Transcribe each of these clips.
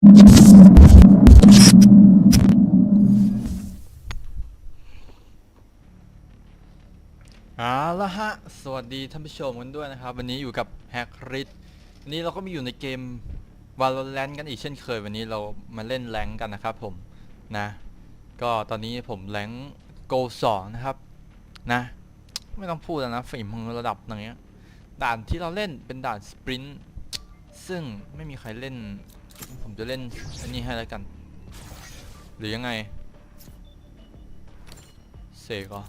เอาละฮะ สวัสดีท่านผู้ชมกันด้วยนะครับ วันนี้อยู่กับแฮกริดวันนี้เราก็มาอยู่ในเกม Valorant กันอีกเช่นเคย วันนี้เรามาเล่นแรงกันนะครับผม นะ ก็ตอนนี้ผมแรงโกสองนะครับ นะ ไม่ต้องพูดแล้วนะฝีมือระดับไหนอะด่านที่เราเล่นเป็นด่านสปรินต์ซึ่งไม่มีใครเล่น ผมจะเล่นอันนี้ให้แล้วกัน หรือยังไง เสกเหรอ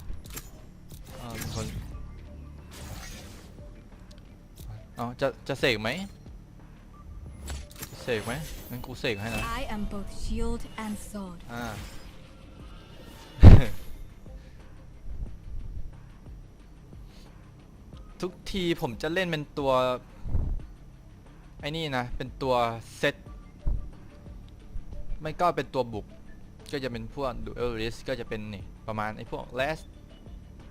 อ่ามีคนเอาจะจะเสกไหมจะเสกไหมงั้นกูเสกให้นะ I am both shield and sword. อ่า ทุกทีผมจะเล่นเป็นตัว ไอ้นี่นะ เป็นตัวเซต ไม่ก็เป็นตัวบุก ก็จะเป็นพวกดูเอลริสก็จะเป็นนี่ประมาณไอ้พวกแลส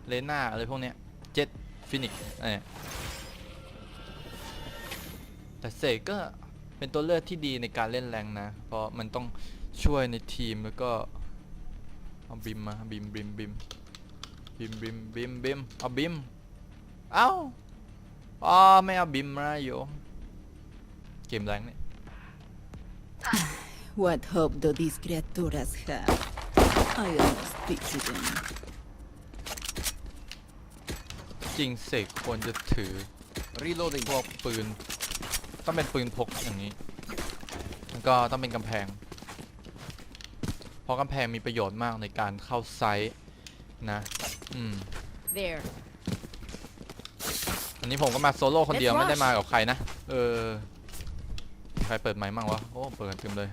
เลน่าอะไรพวกเนี้ยเจ็ตฟินิกอะไรเนี่แต่เสกก็เป็นตัวเลือกที่ดีในการเล่นแรงนะ เพราะมันต้องช่วยในทีมแล้วก็เอาบิมมาบิมบิมบิมบิมบิมบิมบิมเอาบิมเอ้าอ๋อไม่เอาบิมมาโยมเกมแรงเนี่ย What hope do these criaturas have? I almost pity them. จริงเสกควรจะถือ reloading พวกปืน ต้องเป็นปืนพกอย่างนี้แล้วก็ต้องเป็นกำแพง เพราะกำแพงมีประโยชน์มากในการเข้าไซต์นะ อืม There. อันนี้ผมก็มาโซโล่คนเดียว Let's ไม่ได้ rush มากับใครนะ เออ ใครเปิดไมค์มั่งวะ โอ้ เปิดกันเต็มเลย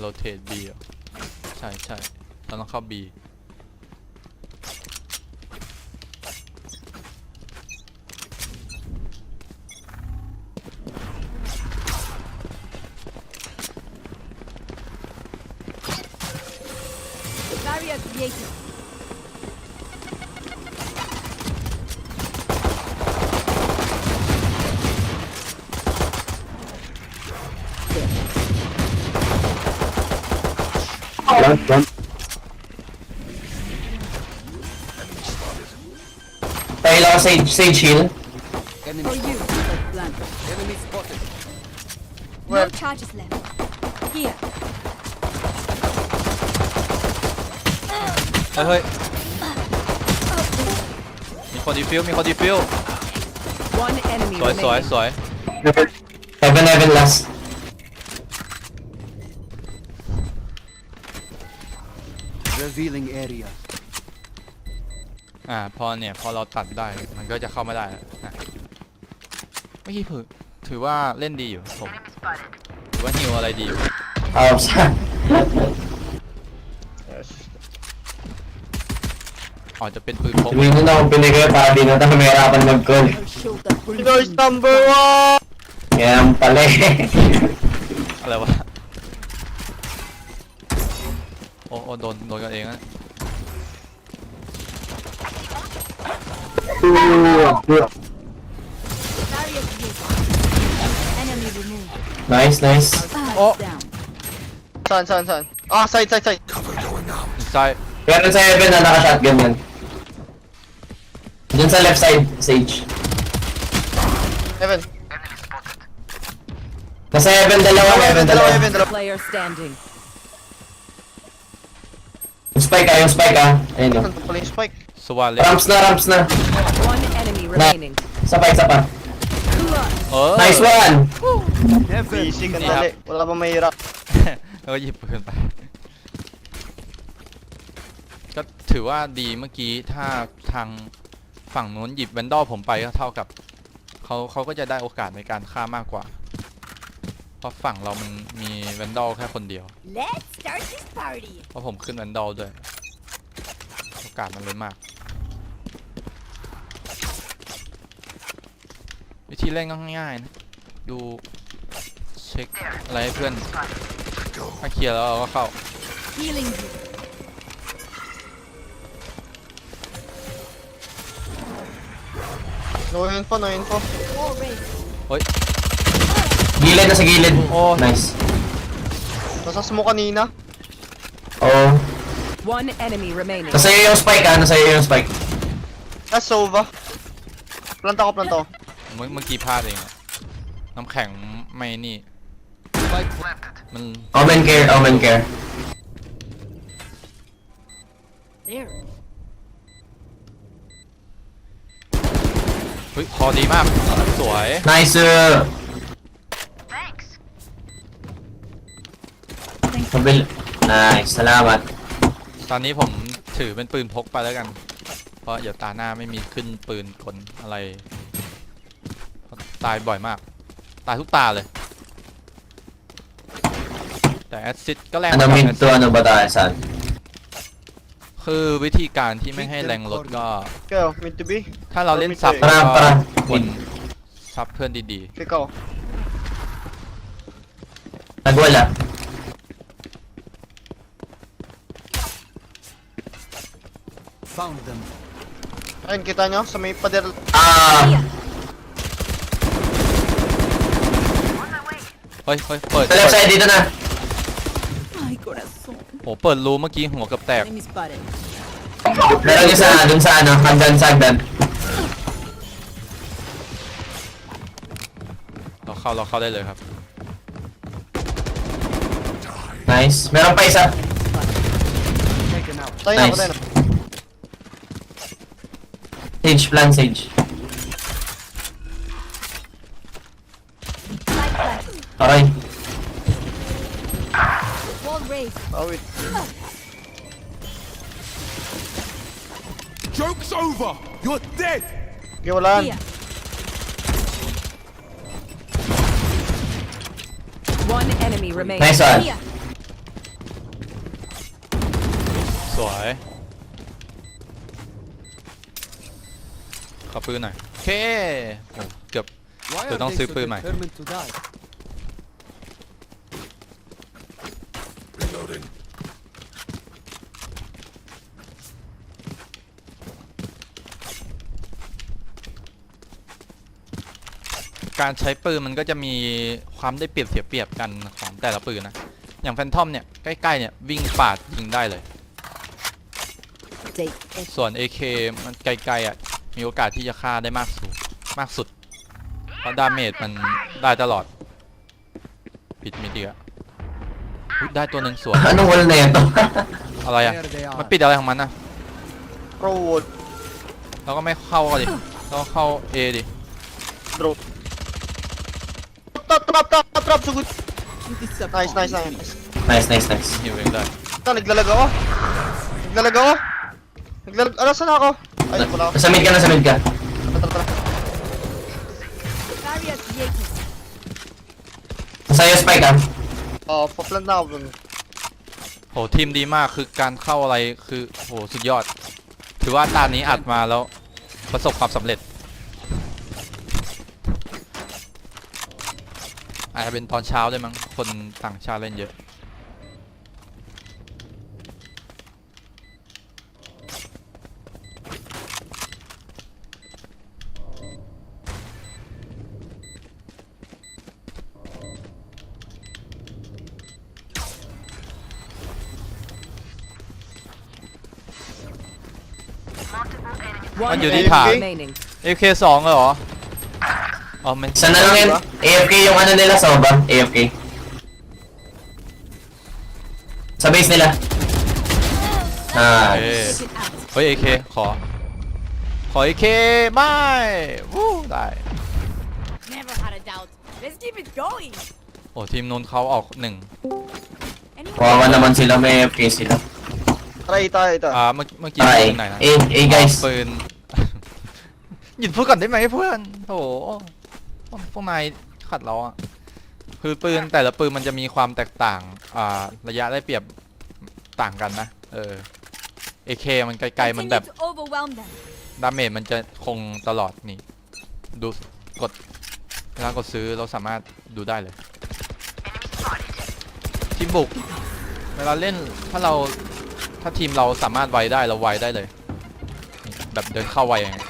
โรเทต B เหรอใช่ใช่เราต้องเข้า B Barrier created. Front, front. ไปรอ Sage Sage heal For you, but blunt. No charges left. Here. เฮ้ยเฮ้ยมีคนดีฟิวมีคนดีฟิว One enemy สวยสวย remaining. สวย Heaven Heaven last Revealing area. อ่าพอเนี่ยพอเราตัดได้มันก็จะเข้าไม่ได้แล้วนะเมื่อกี้ถือถือว่าเล่นดีอยู่ผมถือว่าฮิวอะไรดีอยู่ out อ๋อจะเป็นปืนพก Sabihin mo na kung pinigay para di na tayo mahirapan mag-call I'll show that bull number one Yan pala eh อะไรวะ โอ้โอ้โดน โดนกันเองนะ Barrier created. Enemy removed. Nice nice Oh. down. Saan, saan, saan? Ah, side, side, side. ซ้าย Pero sa Heaven na naka-shotgun yan Dun sa left side Sage Heaven. Nasa Heaven dalawa Heaven dalawa, dalawa heaven, dalawa. Player standing. Yung spike ah yung spike ah Ayun o Saan pala yung spike? Suwali Ramps na ramps na One enemy remaining. Isa pa isa pa Oh! Nice one Heaven. Easy ka Yeah. dali. Wala ka bang mahirap. แล้วก็หยิบปืนไป ก็ถือว่าดีเมื่อกี้ถ้าทางฝั่งนู้นหยิบแวนดอลผมไปก็เท่ากับเขาเขาก็จะได้โอกาสในการฆ่ามากกว่า เพราะฝั่งเรามันมีแวนดอลแค่คนเดียว Let's start this party. เพราะผมขึ้นแวนดอลด้วย โอกาสมันเลยมาก วิธีเล่นก็ง่ายๆนะ ดูเช็คอะไรให้เพื่อนถ้าเคลียร์แล้วเราก็เข้า Healing you. No info, no info. Wall raised. เฮ้ย Gilid na sa gilid. Oh. Nice. Nasa smoke kanina. Oh. One enemy remaining. Nasa iyo yung spike ah. Nasa iyo yung spike. Ah, Sova. Planta ko, planta ko. เมื่อเมื่อกี้พลาดเองอะน้ำแข็งไม่นี่ มัน Omen care, omen care. There. เฮ้ยคอดีมาก สวย Nice. Uh, Kabil. Nice. Salamat. ตอนนี้ผมถือเป็นปืนพกไปแล้วกัน เพราะเดี๋ยวตาหน้าไม่มีขึ้นปืนกลอะไร ตายบ่อยมาก ตายทุกตาเลย แต่แอดซิดก็แรง Ano กว่า mid แอด to ซิด ano ba tayo saan? คือวิธีการที่ไม่ให้แรงลดก็ Kayo, mid to be. ถ้าเราเล่นซับปราก็ปราควรซับเพื่อนดี Ikaw. Nagwala. Found them. Ayun, kita nyo? Sa may pader. Ah, Here. ๆ เฮ้ยเฮ้ยเปิด sa left side dito na. Ay, corazón. โหเปิดรูเมื่อกี้หัวเกือบแตก Enemy spotted. Meron isa dun sa ano, hagdan sa hagdan. เราเข้าเราเข้าได้เลยครับ Nice. Meron pa isa. Taken out. Tayo na, Nice. patay na. Sage, plan sage. Light flash. Okay. Wall raised. Oh, wait. Joke's over. You're dead. Okay, wala yan. Here. One enemy remaining. Nice one. Here. ส ขอปืนหน่อยโอเคโอ้เกือบ Why Tôi are đang they ซื้อ so ปืนใหม่ determined to die? การใช้ปืนมันก็จะมีความได้เปรียบเสียเปรียบกันของแต่ละปืนนะ อย่างแฟนทอมเนี่ย ใกล้ ๆ เนี่ย วิ่งปาดยิงได้เลย Take it. ส่วน AK มันไกลๆอะ มีโอกาสที่จะฆ่าได้มากสูงมากสุด เพราะดาเมจมันได้ตลอดปิดมีเดียอุ๊ยได้ตัวหนึ่งสวย Anong wall na yan to? อะไรอะ There they มัน are. ปิดอะไรของมันนะ Pro wood. เราก็ไม่เข้าก็ดิเราก็เข้า A ดิ Draw. Trap, trap, trap, trap, trap. Sugod. Disappoint Nice, nice, me. nice. Nice, nice, nice. ฮิวเองได้ Ito, naglalag ako. Naglalag ako. Naglalag. Ano, saan ako? Ay, wala ako. Nasa mid ka, nasa mid ka. Tara, tara, tara. Barrier created. Nasa iyo spike ah. Oh, pa-plant na ako dun. โหทีมดีมากคือการเข้าอะไรคือโหสุดยอด ถือว่าตานี้อัดมาแล้ว ประสบความสำเร็จอาจจะเป็นตอนเช้าด้วยมั้งคนต่างชาติเล่นเยอะ One Anh vừa đi enemy thả. remaining. AK สองเหรออ๋อไม่ Sana lang yan. AFK yung ano nila, Soba. AFK. Sa base nila. โอเค Nice. Shit out. เฮ้ย AK ขอ ขอ AK ไม่วู้ได้ Never had a doubt. Let's keep it going. โอ้ทีมนู้นเขาออกหนึ่ง Anyone? Kawawa naman sila, may AFK sila. Try, tayo, ito. อ่าเมื่อเมื่อกี้ Try. ปืนไหนนะ A, A guys. ปืน หยุดพูดก่อนได้ไหมเพื่อนโถพวกพวกนายขัดเราอะคือปืนแต่ละปืนมันจะมีความแตกต่างอ่าระยะได้เปรียบต่างกันนะ เออ AK มันไกลๆมันแบบ Continue to overwhelm them. ดาเมจมันจะคงตลอดนี่ ดูกดเวลากดซื้อเราสามารถดูได้เลยทีมบุก เวลาเล่นถ้าเราถ้าทีมเราสามารถไวได้เราไวได้เลยนี่แบบเดินเข้าไวอย่างเงี้ยเนี่ยโ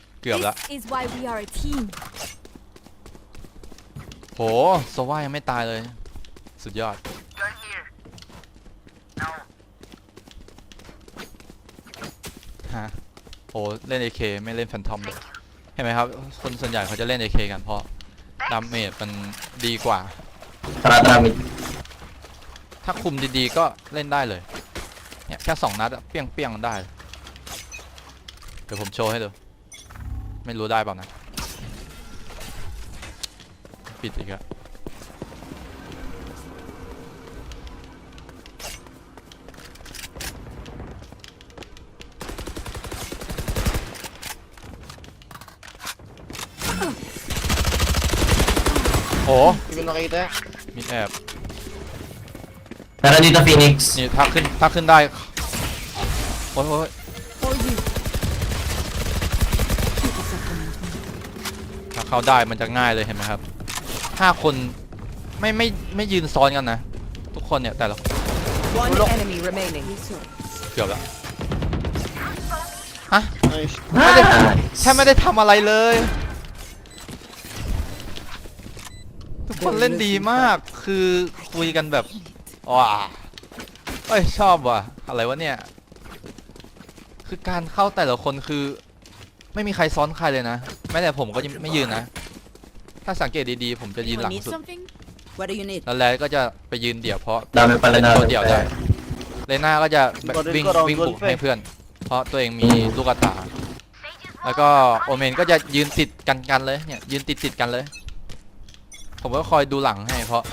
เกือบละ This is why we are a team. โหโซว่ายังไม่ตายเลย สุดยอดฮะโหเล่น AK ไม่เล่นแฟนทอมเลยเห็นไหมครับ คนส่วนใหญ่เขาจะเล่น AK กันเพราะดาเมจมันดีกว่า Tara, tara, mid. ถ้าคุมดีๆก็เล่นได้เลย เนี่ยแค่สองนัดอะเปี้ยงเปี้ยงๆได้ เดี๋ยวผมโชว์ให้ดู ไม่รู้ได้เปล่านะ ปิดอีกอะโอ้ Hindi ko nakita. มีแอบ Meron dito, Phoenix. นี่ถ้าขึ้นถ้าขึ้นได้ โอ้ยโอ้ย เข้าได้มันจะง่ายเลยเห็นไหมครับห้าคนไม่ไม่ไม่ยืนซ้อนกันนะ ทุกคนเนี่ยแต่ละ One enemy remaining. เกือบแล้ว Nice. Nice. แค่ไม่ได้ทำอะไรเลย ทุกคนเล่นดีมากคือคุยกันแบบว้าเอ้ยชอบว่ะอะไรวะเนี่ย คือการเข้าแต่ละคนคือ ไม่มีใครซ้อนใครเลยนะ แม้แต่ผมก็ยังไม่ยืนนะ ถ้าสังเกตดีๆ ผมจะยืนห Anyone ลัง need สุด something? What do you need? แล้วแลก็จะไปยืนเดี่ยวเพราะ Dami pala เล่น na. ตัวเดี่ยวได้เลน่าก็จะแบบ Ikaw din วิ่ง ko, round วิ่ง one บุก pa eh. ให้เพื่อน เพราะตัวเองมีลูกกระตา แล้วก็โอเมนก็จะยืนติดกันกันเลยเนี่ยยืนติดติดกันเลย ผมก็คอยดูหลังให้เพราะ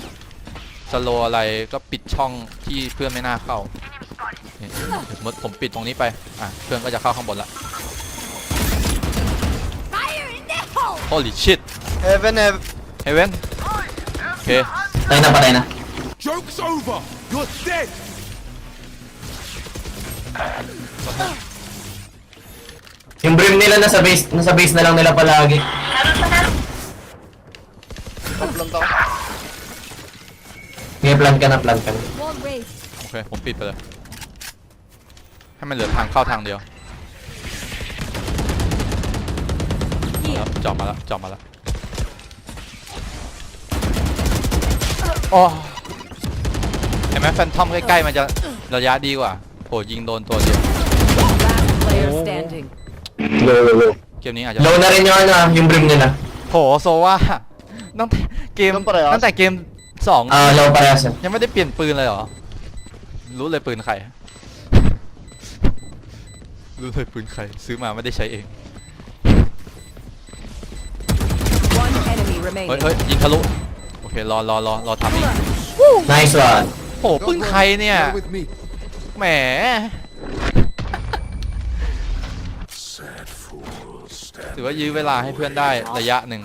สโลอะไรก็ปิดช่องที่เพื่อนไม่น่าเข้าเนี่ยสมมติผมปิดตรงนี้ไปอะเพื่อนก็จะเข้าข้างบนละ holy shit Heaven, heaven. เฮเวนโอเค Patay na, patay na. Joke's over. You're dead. Yung brim nila nasa base, nasa base na lang nila palagi. Top lang tao. May plant ka na, plant ka na. Wall raised. โอเค ผมปิดไปเลย ให้มันเหลือทางเข้าทางเดียว แล้วจอบมาแล้วจอบมาแล้วโอ้เห็นไหมแฟนทอมใกล้ๆมันจะระยะดีกว่าโหยิงโดนตัวเดียว Last player Oh. standing. Low, low, low. เกมนี้อาจจะ Low na rin yung ano, yung brim nila. โหโซว่าตั้งแต่เกม Doon parehas. ตั้งแต่เกมสอง Ah, low parehas. eh. ยังไม่ได้เปลี่ยนปืนเลยเหรอ รู้เลยปืนใคร รู้เลยปืนใคร ซื้อมาไม่ได้ใช้เอง enemy เฮ้ย remaining. เฮ้ยยิงทะลุ โอเค รอรอรอรอทำอีก Nice one. โหปืนใครเนี่ย Bear with me. แหม Sad fool. Stand ถือว่ายื้อเวลาให้เพื่อนได้ระยะหนึ่ง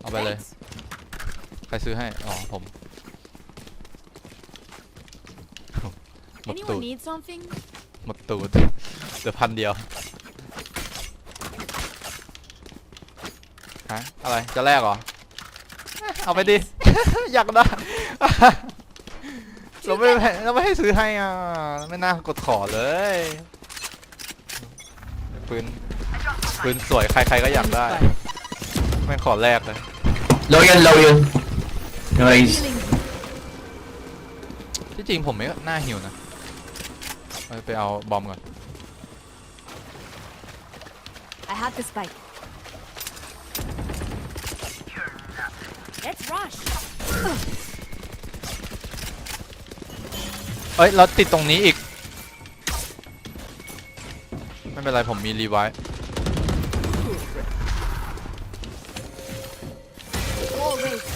เอาไปเลย ใครซื้อให้ อ๋อ ผมหมดตู Anyone ด need something? หมดตูดเหลือพันเดียว ฮะอะไรจะแลกเหรอ เอาไปดิ อยากได้ เราไม่ให้เราไม่ให้ซื้อให้อะ ไม่น่ากดขอเลยปืนปืนสวยใครๆก็อยากได้ไม่งขอแลกเลย Low yun, low yun. Nice. Healing you. ที่จริงผมไม่น่าหิวนะเอาไปเอาบอมก่อน I have the spike. Let's rush. เอ้ยเราติดตรงนี้อีก ไม่เป็นไรผมมีรีไวท์ Wall raised.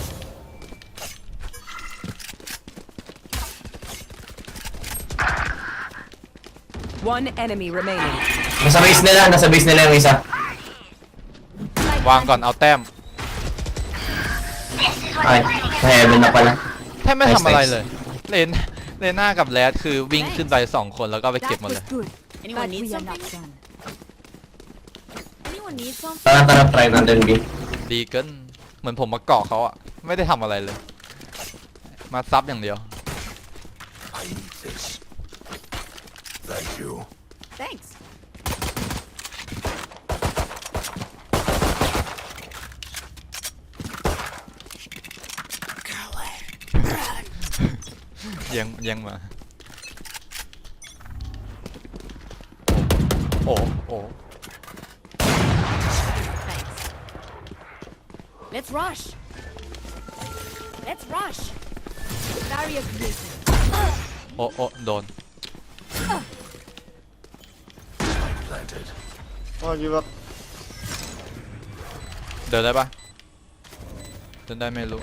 One enemy remaining. Nasa base nila, nasa base nila yung isa. Spike วางก่อนเอาแต้ม Ay, sa heaven na pala. แทบไม่ Nice, ทำอะไร nice. เลย เลนเลน่ากับแรดคือวิ่งขึ้นไปสองคนแล้วก็ไปเก็บหมดเลย good. Anyone But need we are not something? done. Anyone need something? Tara, tara, try natin, B. ดีเกินเหมือนผมมาเกาะเขาอะไม่ได้ทำอะไรเลย มาซับอย่างเดียว I need this. Thank you. Thanks. ยังยังมา โอ้โอ้ Thanks. Let's rush. Let's rush. Barrier created. โอ้โอ้โดน Planted. อ๋ออยู่แบบเดินได้ปะเดินได้ไม่รู้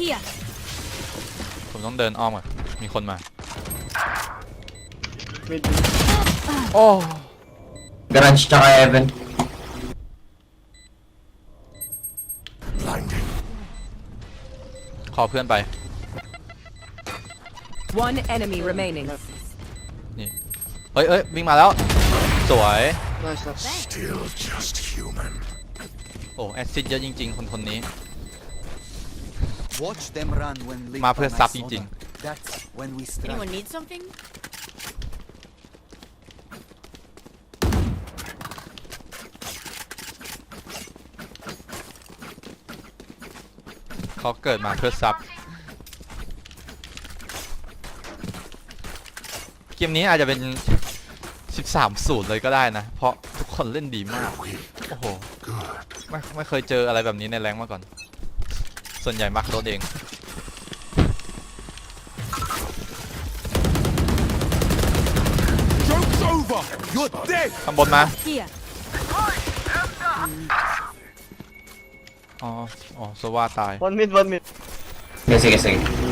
Here. ผมต้องเดินอ้อมอะ มีคนมา mid โอ้ Garage tsaka Evan. Blinding. ขอเพื่อนไป One enemy remaining. นี่เอ้ยเอ้ยวิ่งมาแล้ว สวย nice nice Still just human. โอ้ แอซซิดเยอะจริง ๆ คนคนนี้ มา by เพื่อ my ซับจ soda. ริง That's when we strike. Anyone need something? ๆเขาเกิดมาเพื่อซับ เกมนี้อาจจะเป็น 13สูตรเลยก็ได้นะ เพราะทุกคนเล่นดีมาก Weak. โอ้โห Good. ไม่ไม่เคยเจออะไรแบบนี้ในแรงมาก่อน ส่วนใหญ่มักรถเอง Joke's over! You're dead! ข้างบนมา Here. อ๋อ อ๋อโซว่าตาย one mid one mid Sige, sige, sige.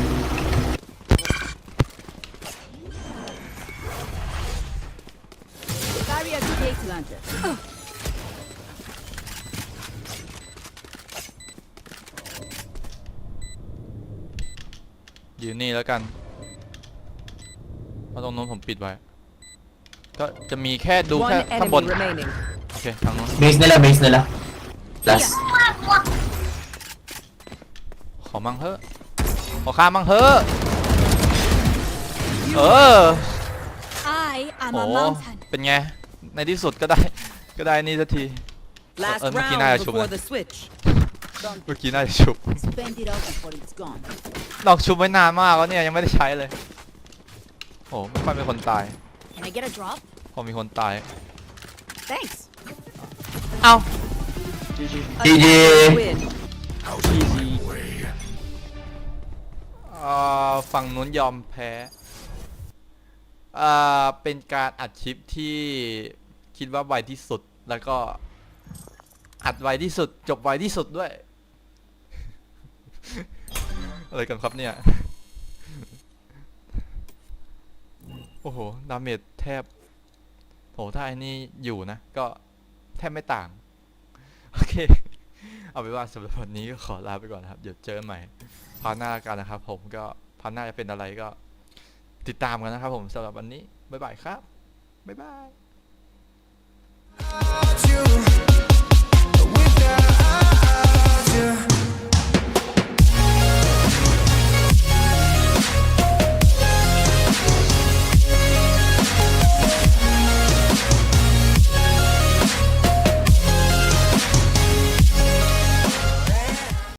ยืนนี่แล้วกันเพราะตรงนู้นผมปิดไว้ ก็จะมีแค่ดู One แค่ข้างบน enemy remaining. โอเคทางนู้น Base nila, base nila. Last. ขอมั่งเถอะขอข้ามมั่งเถอะเออ I am โอ้ a mountain. เป็นไง ในที่สุดก็ได้ ก็ได้นี่สักที Last Uh, Makina round Chuba. before the switch. เมื่อกี้น่าจะชุบ Spend it out before it's gone. ดอกชุบไว้นานมากแล้วเนี่ยยังไม่ได้ใช้เลย โอ้ไม่ค่อยมีคนตาย Can I get a drop? พอมีคนตาย Thanks. เอ้า GG GG. Win. How's it my way? เอ่อฝั่งนู้นยอมแพ้เอ่อเป็นการอัดคลิปที่คิดว่าไวที่สุดแล้วก็อัดไวที่สุดจบไวที่สุดด้วย อะไรกันครับเนี่ย โอ้โห ดาเมจแทบโหถ้าไอ้นี่อยู่นะ ก็แทบไม่ต่าง โอเค เอาไปนว่าสำหรับวันนี้ก็ขอลาไปก่อนนะครับ เดี๋ยวเจอกันใหม่พาร์ทหน้ากันนะครับ ผมก็พาร์ทหน้าจะเป็นอะไรก็ ติดตามกันนะครับผมสำหรับวันนี้ บ๊ายบายครับ บ๊ายบาย